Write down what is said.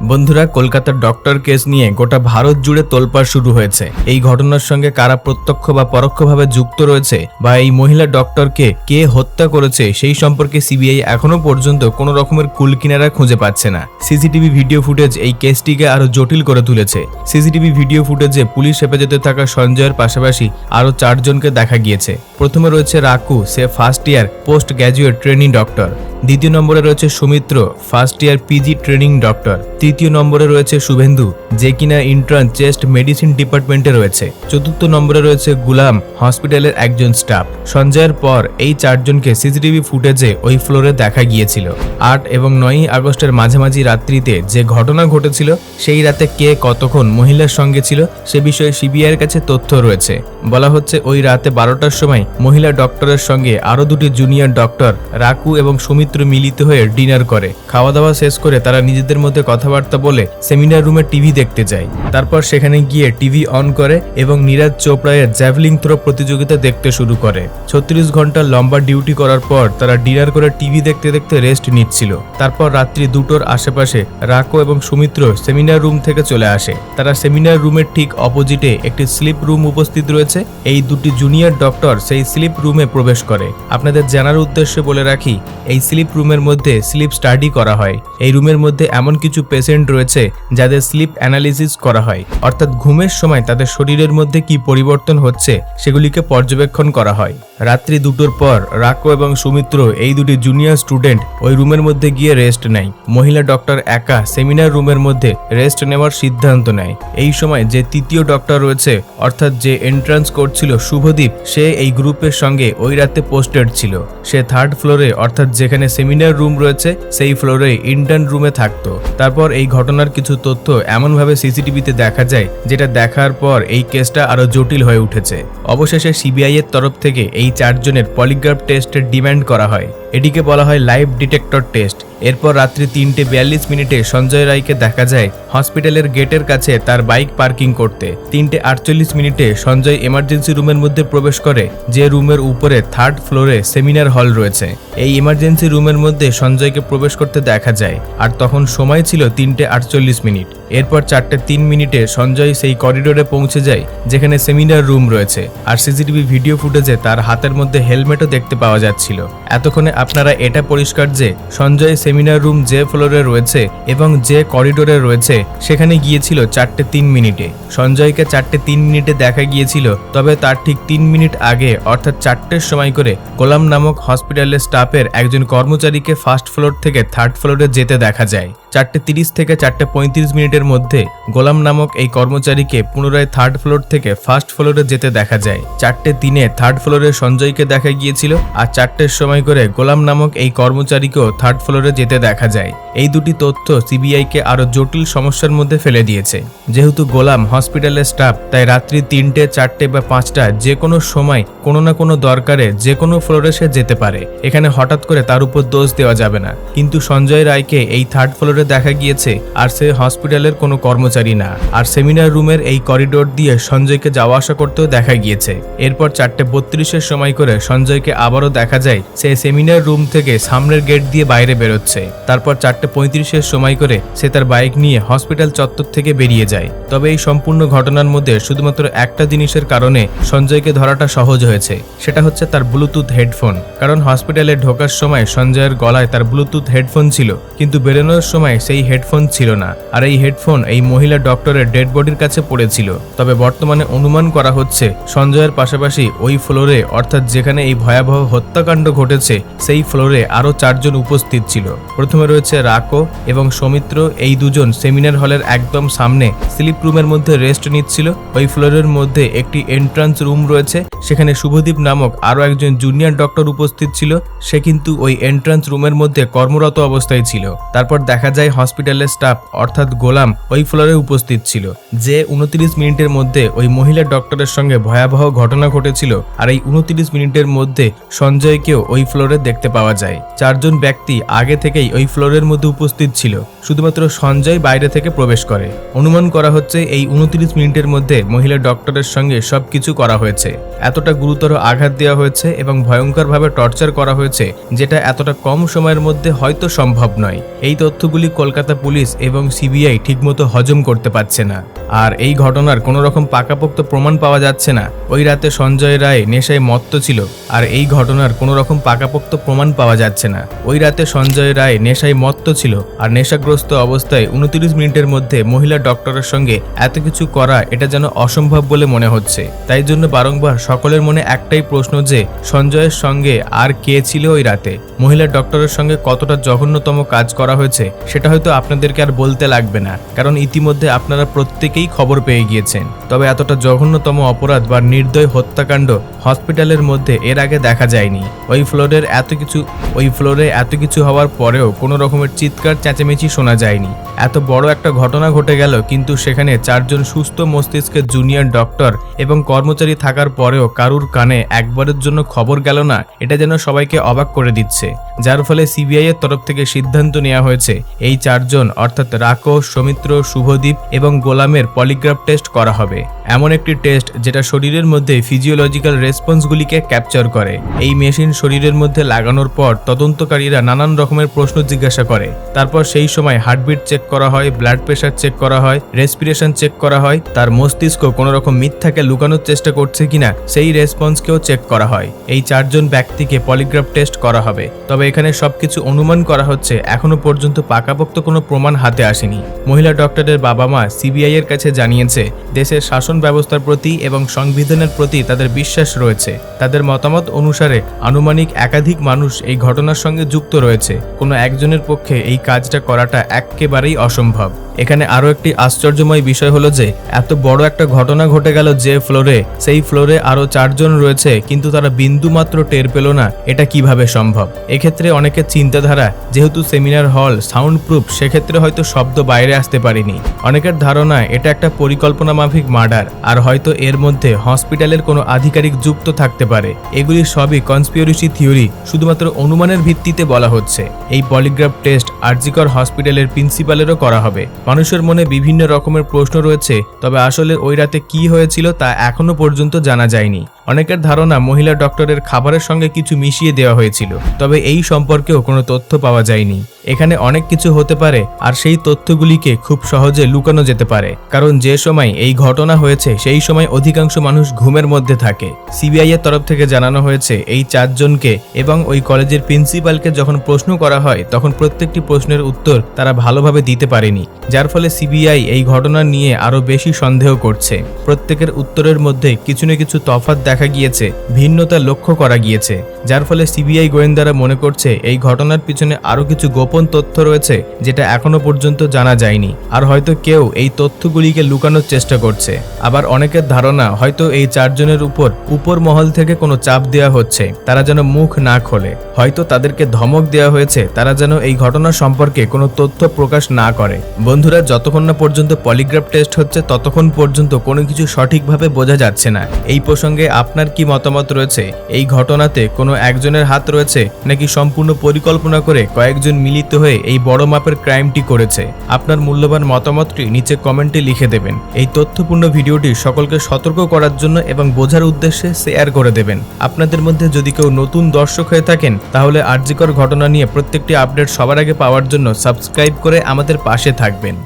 বন্ধুরা, কলকাতার doctor case নিয়ে গোটা ভারত জুড়ে তোলপাড় শুরু হয়েছে। এই ঘটনার সঙ্গে কারা প্রত্যক্ষ বা পরোক্ষভাবে যুক্ত রয়েছে বা এই মহিলা ডক্টরকে কে হত্যা করেছে সেই সম্পর্কে সিবিআই এখনও পর্যন্ত কোনো রকমের কুল কিনারা খুঁজে পাচ্ছে না। সিসিটিভি ভিডিও ফুটেজ এই কেসটিকে আরও জটিল করে তুলেছে। সিসিটিভি ভিডিও ফুটেজে পুলিশ হেফাজতে থাকা সঞ্জয়ের পাশাপাশি আরও চারজনকে দেখা গিয়েছে। প্রথমে রয়েছে রাকু, সে first year post graduate training doctor দ্বিতীয় নম্বরে রয়েছে Sumitra first year PG training doctor তৃতীয় নম্বরে রয়েছে শুভেন্দু, যে কিনা ইন্টার্ন চেস্ট মেডিসিন ডিপার্টমেন্টে রয়েছে। চতুর্থ নম্বরে রয়েছে গুলাম হসপিটালের একজন স্টাফ সঞ্জয়ের পর এই চারজনকে সিসিটিভি ফুটেজে ওই ফ্লোরে দেখা গিয়েছিল। আট এবং নয়ই আগস্টের মাঝামাঝি রাত্রিতে যে ঘটনা ঘটেছিল, সেই রাতে কে কতক্ষণ মহিলার সঙ্গে ছিল, সে বিষয়ে সিবিআইয়ের কাছে তথ্য রয়েছে। বলা হচ্ছে ওই রাতে বারোটার সময় মহিলা ডক্টরের সঙ্গে আরও দুটি জুনিয়র ডক্টর রাকু এবং সুমিত্র মিলিত হয়ে ডিনার করে। খাওয়া দাওয়া শেষ করে তারা নিজেদের মধ্যে কথাবার্তা বলে সেমিনার রুমে টিভি দেখতে যায়। তারপর সেখানে গিয়ে টিভি অন করে এবং নীরাজ চোপড়ায়ের জ্যাভলিং থ্রো প্রতিযোগিতা দেখতে শুরু করে। ছত্রিশ ঘণ্টা লম্বা ডিউটি করার পর তারা ডিনার করে টিভি দেখতে দেখতে রেস্ট নিচ্ছিল। তারপর রাত্রি দুটোর আশেপাশে রাকো এবং সুমিত্র সেমিনার রুম থেকে চলে আসে। তারা সেমিনার রুমের ঠিক অপোজিটে একটি স্লিপ রুম উপস্থিত রয়েছে। এই দুটি জুনিয়র ডক্টর সেই স্লিপ রুমে প্রবেশ করে। আপনাদের জানার উদ্দেশ্যে বলে রাখি, এই রুমের মধ্যে স্লিপ স্টাডি করা হয়। এই রুমের মধ্যে এমন কিছু পেশেন্ট রয়েছে যাদের স্লিপ অ্যানালিসিস করা হয়। অর্থাৎ ঘুমের সময় তাদের শরীরের মধ্যে কি পরিবর্তন হচ্ছে সেগুলিকে পর্যবেক্ষণ করা হয়। রাত্রি দুটোর পর রাকো এবং সুমিত্র এই দুটি জুনিয়র স্টুডেন্ট ওই রুমের মধ্যে গিয়ে রেস্ট নেয়। মহিলা ডক্টর একা সেমিনার রুমের মধ্যে রেস্ট নেওয়ার সিদ্ধান্ত নেয়। এই সময় যে তৃতীয় ডক্টর রয়েছে, অর্থাৎ যে এন্ট্রান্স করছিল শুভদীপ, সে এই গ্রুপের সঙ্গে ওই রাতে পোস্টেড ছিল। সে থার্ড ফ্লোরে অর্থাৎ যেখানে সেমিনার রুম রয়েছে, সেই ফ্লোরে ইন্টার্ন রুমে থাকতো। তারপর এই ঘটনার কিছু তথ্য এমনভাবে সিসিটিভিতে দেখা যায়, যেটা দেখার পর এই কেসটা আরও জটিল হয়ে উঠেছে। অবশেষে সিবিআই এর তরফ থেকে এই চারজনের পলিগ্রাফ টেস্টের ডিম্যান্ড করা হয়। এটিকে বলা হয় লাইভ ডিটেক্টর টেস্ট। এরপর রাত্রি তিনটে বিয়াল্লিশ মিনিটে সঞ্জয় রায়কে দেখা যায় হসপিটালের গেটের কাছে তার বাইক পার্কিং করতে। তিনটে আটচল্লিশ মিনিটে সঞ্জয় এমার্জেন্সি রুমের মধ্যে প্রবেশ করে, যে রুমের উপরে থার্ড ফ্লোরে সেমিনার হল রয়েছে। এই এমার্জেন্সি রুমের মধ্যে সঞ্জয়কে প্রবেশ করতে দেখা যায়, আর তখন সময় ছিল তিনটে আটচল্লিশ মিনিট। এরপর চারটে তিন মিনিটে সঞ্জয় সেই করিডোরে পৌঁছে যায়, যেখানে সেমিনার রুম রয়েছে। আর সিসিটিভি ভিডিও ফুটেজে তার হাতের মধ্যে হেলমেটও দেখতে পাওয়া যাচ্ছিল। এতক্ষণে আপনারা এটা পরিষ্কার যে, সঞ্জয় সেমিনার রুম যে ফ্লোরে রয়েছে এবং যে করিডোরে রয়েছে, সেখানে গিয়েছিল চারটে তিন মিনিটে। সঞ্জয়কে চারটে তিন মিনিটে দেখা গিয়েছিল, তবে তার ঠিক তিন মিনিট আগে, অর্থাৎ চারটের সময় করে, গোলাম নামক হসপিটালের স্টাফের একজন কর্মচারীকে ফার্স্ট ফ্লোর থেকে থার্ড ফ্লোরে যেতে দেখা যায়। চারটে তিরিশ থেকে চারটে পঁয়ত্রিশ মিনিটের মধ্যে গোলাম নামক এই কর্মচারীকে পুনরায় থার্ড ফ্লোর থেকে ফার্স্ট ফ্লোরে যেতে দেখা যায়। চারটে তিনে থার্ড ফ্লোরে সঞ্জয়কে দেখা গিয়েছিল আর চারটের সময় করে গোলাম নামক এই কর্মচারীকেও থার্ড ফ্লোরে যেতে দেখা যায়। এই দুটি তথ্য সিবিআইকে আরও জটিল সমস্যার মধ্যে ফেলে দিয়েছে। যেহেতু গোলাম হসপিটালের স্টাফ তাই রাত্রি তিনটে, চারটে বা পাঁচটা যে কোনো সময় কোনো না কোনো দরকারে যে কোনো ফ্লোরে সে যেতে পারে। এখানে হঠাৎ করে তার উপর দোষ দেওয়া যাবে না। কিন্তু সঞ্জয় রায়কে এই থার্ড ফ্লোরে দেখা গিয়েছে, আর সে হসপিটালের কোনো কর্মচারী না। আর সেমিনার রুমের এই করিডোর দিয়ে সঞ্জয়কে যাওয়া আসা করতেও দেখা গিয়েছে। এরপর চারটে বত্রিশের সময় করে সঞ্জয়কে আবারও দেখা যায়, সে সেমিনার রুম থেকে সামনের গেট দিয়ে বাইরে বেরোচ্ছে। তারপর চারটে পঁয়ত্রিশের সময় করে সে তার বাইক নিয়ে হসপিটাল চত্বর থেকে বেরিয়ে যায়। তবে এই সম্পূর্ণ ঘটনার মধ্যে শুধুমাত্র একটা জিনিসের কারণে সঞ্জয়কে ধরাটা সহজ হয়েছে, সেটা হচ্ছে তার ব্লুটুথ হেডফোন কারণ হসপিটালে ঢোকার সময় সঞ্জয়ের গলায় তার ব্লুটুথ হেডফোন ছিল, কিন্তু বেরোনোর সময় সেই হেডফোন ছিল না। আর এই হেডফোন এই মহিলা ডক্টরের ডেড বডির কাছে পড়েছিল। তবে বর্তমানে অনুমান করা হচ্ছে সঞ্জয়ের পাশাপাশি ওই ফ্লোরে, অর্থাৎ যেখানে এই ভয়াবহ হত্যাকাণ্ড ঘটেছে, সেই ফ্লোরে আরও চারজন উপস্থিত ছিল। প্রথমে রয়েছে রাকো এবং সৌমিত্র। এই দুজন সেমিনার হলের একদম সামনে স্লিপ রুমের মধ্যে রেস্ট নিচ্ছিল। ওই ফ্লোরের মধ্যে একটি এন্ট্রান্স রুম রয়েছে। সেখানে শুভদীপ নামক আরও একজন জুনিয়র ডক্টর উপস্থিত ছিল। সে কিন্তু ওই এন্ট্রান্স রুমের মধ্যে কর্মরত অবস্থায় ছিল। তারপর দেখা যায় হসপিটালের স্টাফ, অর্থাৎ গোলাম, ওই ফ্লোরে উপস্থিত ছিল। যে উনত্রিশ মিনিটের মধ্যে ওই মহিলা ডক্টরের সঙ্গে ভয়াবহ ঘটনা ঘটেছিল আর এই উনত্রিশ মিনিটের মধ্যে সঞ্জয়কেও ওই ফ্লোরে দেখতে পাওয়া যায়। চারজন ব্যক্তি আগে থেকেই ওই ফ্লোরের মধ্যে উপস্থিত ছিল। শুধুমাত্র সঞ্জয় বাইরে থেকে প্রবেশ করে। অনুমান করা হচ্ছে এই উনত্রিশ মিনিটের মধ্যে মহিলা ডক্টরের সঙ্গে সবকিছু করা হয়েছে। এতটা গুরুতর আঘাত দেওয়া হয়েছে এবং ভয়ঙ্করভাবে টর্চার করা হয়েছে, যেটা এতটা কম সময়ের মধ্যে হয়তো সম্ভব নয়। এই তথ্যগুলি বিষয়গুলি কলকাতা পুলিশ এবং সিবিআই ঠিকমতো হজম করতে পারছে না। আর এই ঘটনার কোনো রকম পাকাপোক্ত প্রমাণ পাওয়া যাচ্ছে না। ওই রাতে সঞ্জয় রায় নেশায় মত্ত ছিল, আর এই ঘটনার কোনো রকম পাকাপোক্ত প্রমাণ পাওয়া যাচ্ছে না। ওই রাতে সঞ্জয় রায় নেশায় মত্ত ছিল, আর নেশাগ্রস্ত অবস্থায় উনত্রিশ মিনিটের মধ্যে মহিলা ডক্টরের সঙ্গে এত কিছু করা এটা যেন অসম্ভব বলে মনে হচ্ছে। তাই জন্য বারংবার সকলের মনে একটাই প্রশ্ন যে, সঞ্জয়ের সঙ্গে আর কে ছিল ওই রাতে? মহিলা ডক্টরের সঙ্গে কতটা জঘন্যতম কাজ করা হয়েছে সেটা হয়তো আপনাদেরকে আর বলতে লাগবে না, কারণ ইতিমধ্যে আপনারা প্রত্যেকেই খবর পেয়ে গিয়েছেন। তবে এতটা জঘন্যতম অপরাধ বা নির্দয় হত্যাকাণ্ড হসপিটালের মধ্যে এর আগে দেখা যায়নি। ওই ফ্লোরের এত কিছু, ওই ফ্লোরে এত কিছু হওয়ার পরেও কোনো রকমের চিৎকার, চেঁচামেচি শোনা যায়নি। এত বড় একটা ঘটনা ঘটে গেল, কিন্তু সেখানে চারজন সুস্থ মস্তিষ্কের জুনিয়র ডক্টর এবং কর্মচারী থাকার পরেও কারুর কানে একবারের জন্য খবর গেল না, এটা যেন সবাইকে অবাক করে দিচ্ছে। যার ফলে সিবিআই এর তরফ থেকে সিদ্ধান্ত নেওয়া হয়েছে এই চারজন, অর্থাৎ রাকো, সৌমিত্র, শুভদীপ এবং গোলামের পলিগ্রাফ টেস্ট করা হবে। এমন একটি টেস্ট যেটা শরীরের মধ্যে ফিজিওলজিক্যাল রেসপন্সগুলিকে ক্যাপচার করে। এই মেশিন শরীরের মধ্যে লাগানোর পর তদন্তকারীরা নানান রকমের প্রশ্ন জিজ্ঞাসা করে। তারপর সেই সময় হার্টবিট চেক করা হয় ব্লাড প্রেশার চেক করা হয় রেসপিরেশন চেক করা হয়, তার মস্তিষ্ক কোনো রকম মিথ্যাকে লুকানোর চেষ্টা করছে কিনা সেই রেসপন্সকেও চেক করা হয়। এই চারজন ব্যক্তিকে পলিগ্রাফ টেস্ট করা হবে। তবে এখানে সবকিছু অনুমান করা হচ্ছে, এখনও পর্যন্ত পাকাপোক্ত কোনো প্রমাণ হাতে আসেনি। মহিলা ডক্টরের বাবা মা সিবিআই এর কাছে জানিয়েছে, দেশের শাসন ব্যবস্থার প্রতি এবং সংবিধানের প্রতি তাদের বিশ্বাস রয়েছে। তাদের মতামত অনুসারে আনুমানিক একাধিক মানুষ এই ঘটনার সঙ্গে যুক্ত রয়েছে। কোনো একজনের পক্ষে এই কাজটা করাটা একেবারেই অসম্ভব। এখানে আরও একটি আশ্চর্যময় বিষয় হলো যে, এত বড় একটা ঘটনা ঘটে গেল যে ফ্লোরে, সেই ফ্লোরে আরও চারজন রয়েছে, কিন্তু তারা বিন্দু মাত্র টের পেল না এটা কীভাবে সম্ভব। এক্ষেত্রে অনেকের চিন্তাধারা, যেহেতু সেমিনার হল, সাউন্ড প্রুফ সেক্ষেত্রে হয়তো শব্দ বাইরে আসতে পারেনি। অনেকের ধারণা এটা একটা পরিকল্পনা মাফিক মার্ডার, আর হয়তো এর মধ্যে হসপিটালের কোনো আধিকারিক যুক্ত থাকতে পারে। এগুলি সবই কনস্পিওরিসি থিওরি শুধুমাত্র অনুমানের ভিত্তিতে বলা হচ্ছে। এই পলিগ্রাফ টেস্ট আরজিকর হসপিটালের প্রিন্সিপালেরও করা হবে। মানুষের মনে বিভিন্ন রকমের প্রশ্ন রয়েছে, তবে আসলে ওই রাতে কি হয়েছিল তা এখনও পর্যন্ত জানা যায়নি। অনেকের ধারণা মহিলা ডক্টরের খাবারের সঙ্গে কিছু মিশিয়ে দেওয়া হয়েছিল, তবে এই সম্পর্কেও কোনো তথ্য পাওয়া যায়নি। এখানে অনেক কিছু হতে পারে, আর সেই তথ্যগুলিকে খুব সহজে লুকানো যেতে পারে, কারণ যে সময় এই ঘটনা হয়েছে, সেই সময় অধিকাংশ মানুষ ঘুমের মধ্যে থাকে। সিবিআই এর তরফ থেকে জানানো হয়েছে, এই চারজনকে এবং ওই কলেজের প্রিন্সিপালকে যখন প্রশ্ন করা হয়, তখন প্রত্যেকটি প্রশ্নের উত্তর তারা ভালোভাবে দিতে পারেনি, যার ফলে সিবিআই এই ঘটনা নিয়ে আরও বেশি সন্দেহ করছে। প্রত্যেকের উত্তরের মধ্যে কিছু না কিছু তফাৎ দেখা গিয়েছে, ভিন্নতা লক্ষ্য করা গিয়েছে, যার ফলে সিবিআই গোয়েন্দারা মনে করছে এই ঘটনার পিছনে আরও কিছু গোপন তথ্য রয়েছে যেটা এখনও পর্যন্ত জানা যায়নি। আর হয়তো কেউ এই তথ্যগুলিকে লুকানোর চেষ্টা করছে। আবার অনেকের ধারণা হয়তো এই চারজনের উপর উপর মহল থেকে কোনো চাপ দেওয়া হচ্ছে, তারা যেন মুখ না খোলে। হয়তো তাদেরকে ধমক দেওয়া হয়েছে, তারা যেন এই ঘটনা সম্পর্কে কোনো তথ্য প্রকাশ না করে। বন্ধুরা, যতক্ষণ না পর্যন্ত পলিগ্রাফ টেস্ট হচ্ছে, ততক্ষণ পর্যন্ত কোনো কিছু সঠিকভাবে বোঝা যাচ্ছে না। এই প্রসঙ্গে আপনার কি মতামত রয়েছে? এই ঘটনাতে কোনো একজনের হাত রয়েছে? নাকি সম্পূর্ণ পরিকল্পনা করে কয়েকজন মিলিত হয়ে এই বড় মাপের ক্রাইমটি করেছে? আপনার মূল্যবান মতামতটি নিচে কমেন্টে লিখে দেবেন। এই তথ্যপূর্ণ ভিডিওটি সকলকে সতর্ক করার জন্য এবং বোঝার উদ্দেশ্যে শেয়ার করে দেবেন। আপনাদের মধ্যে যদি কেউ নতুন দর্শক হয়ে থাকেন, তাহলে আর্যিকর ঘটনা নিয়ে প্রত্যেকটি আপডেট সবার আগে পাওয়ার জন্য সাবস্ক্রাইব করে আমাদের পাশে থাকবেন।